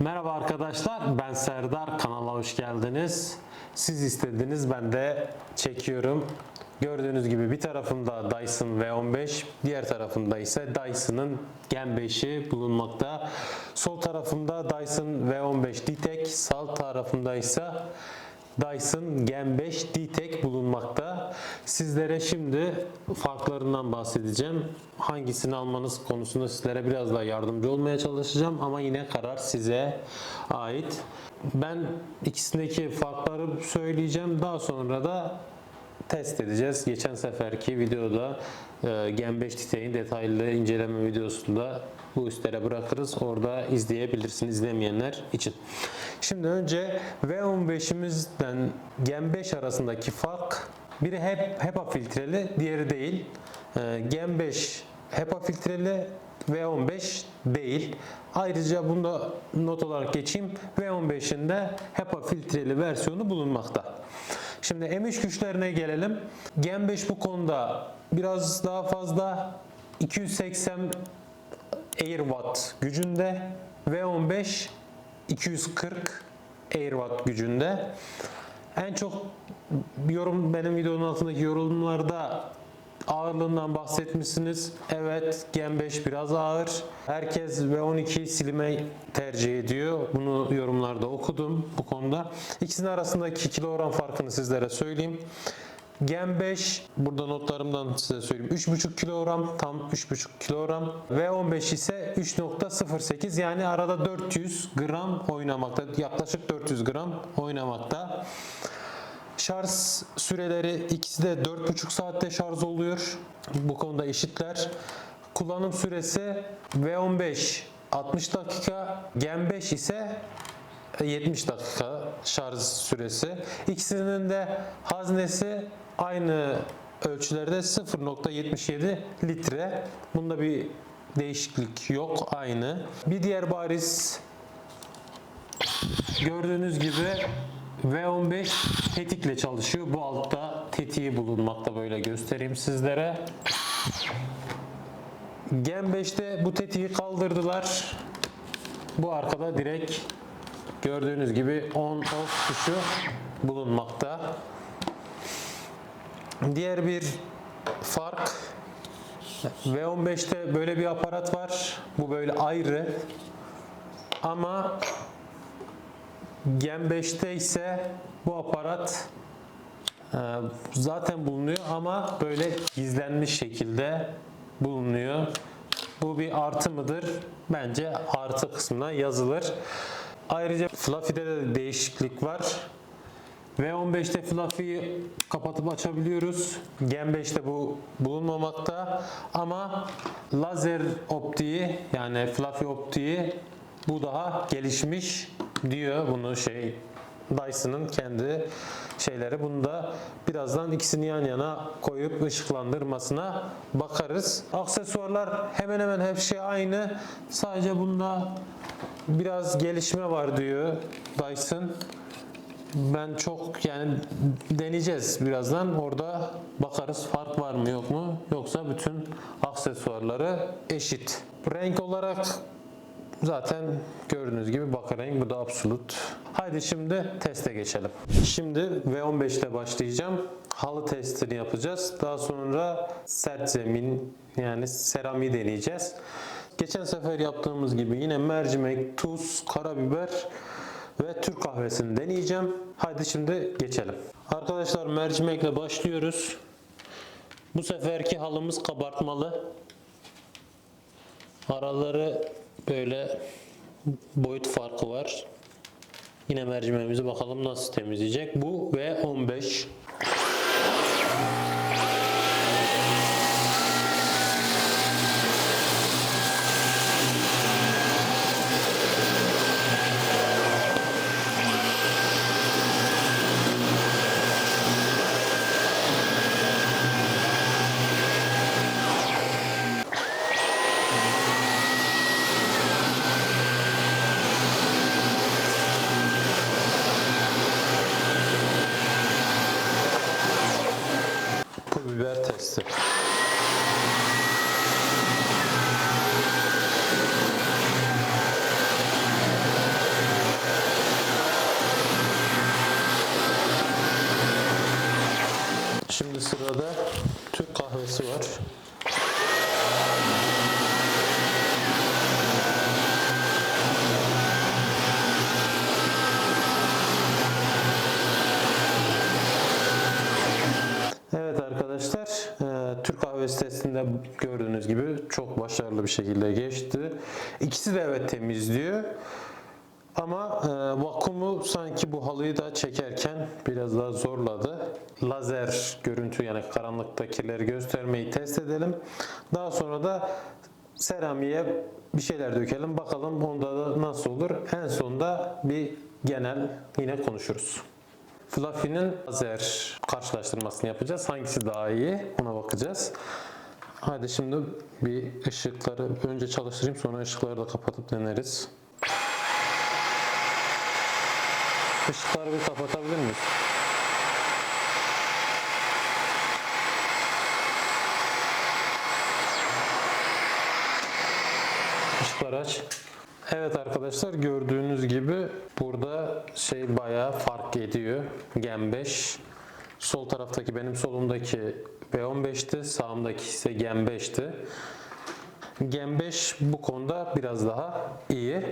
Merhaba arkadaşlar, ben Serdar. Kanala hoş geldiniz. Siz istediniz, ben de çekiyorum. Gördüğünüz gibi bir tarafımda Dyson V15, diğer tarafımda ise Dyson'ın Gen 5'i bulunmakta. Sol tarafımda Dyson V15 D-Tech, sağ tarafımda ise Dyson Gen 5 D-Tech bulunmakta. Sizlere şimdi farklarından bahsedeceğim. Hangisini almanız konusunda sizlere biraz daha yardımcı olmaya çalışacağım ama yine karar size ait. Ben ikisindeki farkları söyleyeceğim. Daha sonra da test edeceğiz. Geçen seferki videoda e, Gen 5 titeğin detaylı inceleme videosunda bu üstlere bırakırız. Orada izleyebilirsiniz izlemeyenler için. Şimdi önce V15'imizden Gen 5 arasındaki fark biri hep HEPA filtreli, diğeri değil. E, Gen 5 HEPA filtreli, V15 değil. Ayrıca bunda not olarak geçeyim. V15'in de HEPA filtreli versiyonu bulunmakta. Şimdi M3 güçlerine gelelim. Gen 5 bu konuda biraz daha fazla 280 Air Watt gücünde V15 240 Air Watt gücünde. En çok yorum benim videonun altındaki yorumlarda ağırlığından bahsetmişsiniz. Evet Gen 5 biraz ağır. Herkes V12 silime tercih ediyor. Bunu yorumlarda okudum bu konuda. İkisinin arasındaki kilogram farkını sizlere söyleyeyim. Gen 5 burada notlarımdan size söyleyeyim 3,5 kilogram tam 3,5 kilogram V15 ise 3.08 yani arada 400 gram oynamakta yaklaşık 400 gram oynamakta. Şarj süreleri ikisi de 4,5 saatte şarj oluyor. Bu konuda eşitler. Kullanım süresi V15 60 dakika, Gen 5 ise 70 dakika şarj süresi. İkisinin de haznesi aynı ölçülerde 0.77 litre. Bunda bir değişiklik yok aynı. Bir diğer bariz Gördüğünüz gibi V15 tetikle çalışıyor. Bu altta tetiği bulunmakta böyle göstereyim sizlere. Gen 5'te bu tetiği kaldırdılar. Bu arkada direkt gördüğünüz gibi on off tuşu bulunmakta. Diğer bir fark V15'te böyle bir aparat var. Bu böyle ayrı. Ama Gen 5'te ise bu aparat e, zaten bulunuyor ama böyle gizlenmiş şekilde bulunuyor. Bu bir artı mıdır? Bence artı kısmına yazılır. Ayrıca Fluffy'de de değişiklik var. V15'te Fluffy'yi kapatıp açabiliyoruz. Gen 5'te bu bulunmamakta ama lazer optiği yani Fluffy optiği bu daha gelişmiş diyor bunu şey Dyson'ın kendi şeyleri. Bunu da birazdan ikisini yan yana koyup ışıklandırmasına bakarız. Aksesuarlar hemen hemen her şey aynı. Sadece bunda biraz gelişme var diyor Dyson. Ben çok yani deneyeceğiz birazdan. Orada bakarız fark var mı yok mu? Yoksa bütün aksesuarları eşit. Renk olarak Zaten gördüğünüz gibi bakır renk bu da absolut. Haydi şimdi teste geçelim. Şimdi V15'te başlayacağım. Halı testini yapacağız. Daha sonra sert zemin yani seramiği deneyeceğiz. Geçen sefer yaptığımız gibi yine mercimek, tuz, karabiber ve Türk kahvesini deneyeceğim. Haydi şimdi geçelim. Arkadaşlar mercimekle başlıyoruz. Bu seferki halımız kabartmalı. Araları Böyle boyut farkı var. Yine mercimeğimizi bakalım nasıl temizleyecek. Bu V15 açısı. Şimdi sırada Türk kahvesi var. Testinde gördüğünüz gibi çok başarılı bir şekilde geçti. İkisi de evet temizliyor. Ama e, vakumu sanki bu halıyı da çekerken biraz daha zorladı. Lazer görüntü yani karanlıktakileri göstermeyi test edelim. Daha sonra da seramiğe bir şeyler dökelim. Bakalım onda da nasıl olur. En sonunda bir genel yine konuşuruz. Fluffy'nin lazer karşılaştırmasını yapacağız. Hangisi daha iyi ona bakacağız. Hadi şimdi bir ışıkları önce çalıştırayım sonra ışıkları da kapatıp deneriz. Işıkları bir kapatabilir miyiz? Işıkları aç. Evet arkadaşlar gördüğünüz gibi burada şey bayağı fark ediyor. Gen 5. Sol taraftaki benim solumdaki V15'ti. Sağımdaki ise Gen 5'ti. Gen 5 bu konuda biraz daha iyi.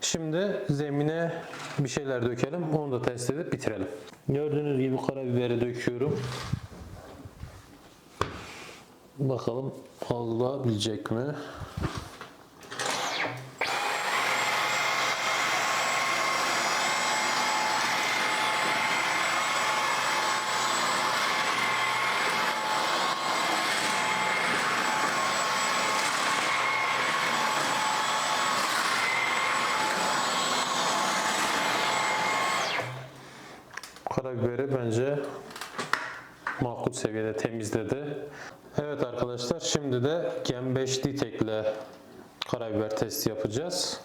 Şimdi zemine bir şeyler dökelim. Onu da test edip bitirelim. Gördüğünüz gibi karabiberi döküyorum. Bakalım algılayabilecek mi? Karabiberi bence makul seviyede temizledi. Evet arkadaşlar şimdi de Gen 5 Ditek ile karabiber testi yapacağız.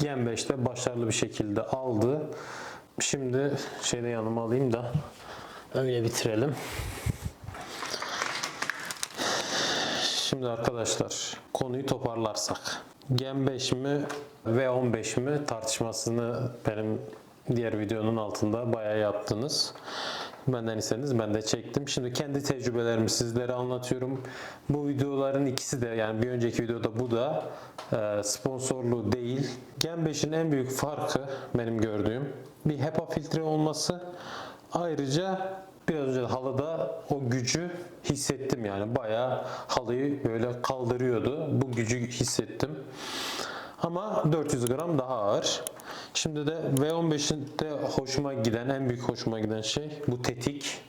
Gen 5'te başarılı bir şekilde aldı. Şimdi şeyde yanıma alayım da öyle bitirelim. Şimdi arkadaşlar konuyu toparlarsak. Gen 5 mi ve 15 mi tartışmasını benim diğer videonun altında bayağı yaptınız. Benden istediniz ben de çektim. Şimdi kendi tecrübelerimi sizlere anlatıyorum. Bu videoların ikisi de yani bir önceki videoda bu da e, sponsorlu değil. Gen 5'in en büyük farkı benim gördüğüm bir HEPA filtre olması. Ayrıca biraz önce halıda o gücü hissettim yani bayağı halıyı böyle kaldırıyordu. Bu gücü hissettim. Ama 400 gram daha ağır. Şimdi de V15'in de hoşuma giden, en büyük hoşuma giden şey bu tetik.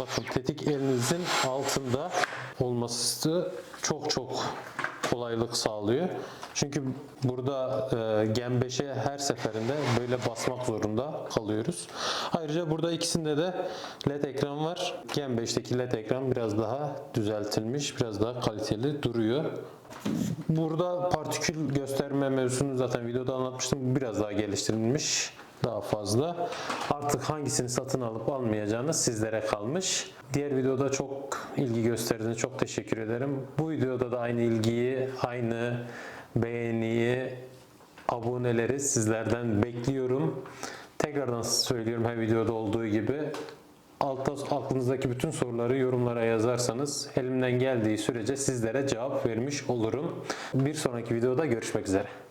Bakın tetik elinizin altında olması çok çok kolaylık sağlıyor. Çünkü burada e, Gen 5'e her seferinde böyle basmak zorunda kalıyoruz. Ayrıca burada ikisinde de LED ekran var. Gen 5'teki LED ekran biraz daha düzeltilmiş, biraz daha kaliteli duruyor. Burada partikül gösterme mevzusunu zaten videoda anlatmıştım. Biraz daha geliştirilmiş daha fazla. Artık hangisini satın alıp almayacağınız sizlere kalmış. Diğer videoda çok ilgi gösterdiğiniz çok teşekkür ederim. Bu videoda da aynı ilgiyi, aynı beğeniyi, aboneleri sizlerden bekliyorum. Tekrardan söylüyorum her videoda olduğu gibi altta aklınızdaki bütün soruları yorumlara yazarsanız elimden geldiği sürece sizlere cevap vermiş olurum. Bir sonraki videoda görüşmek üzere.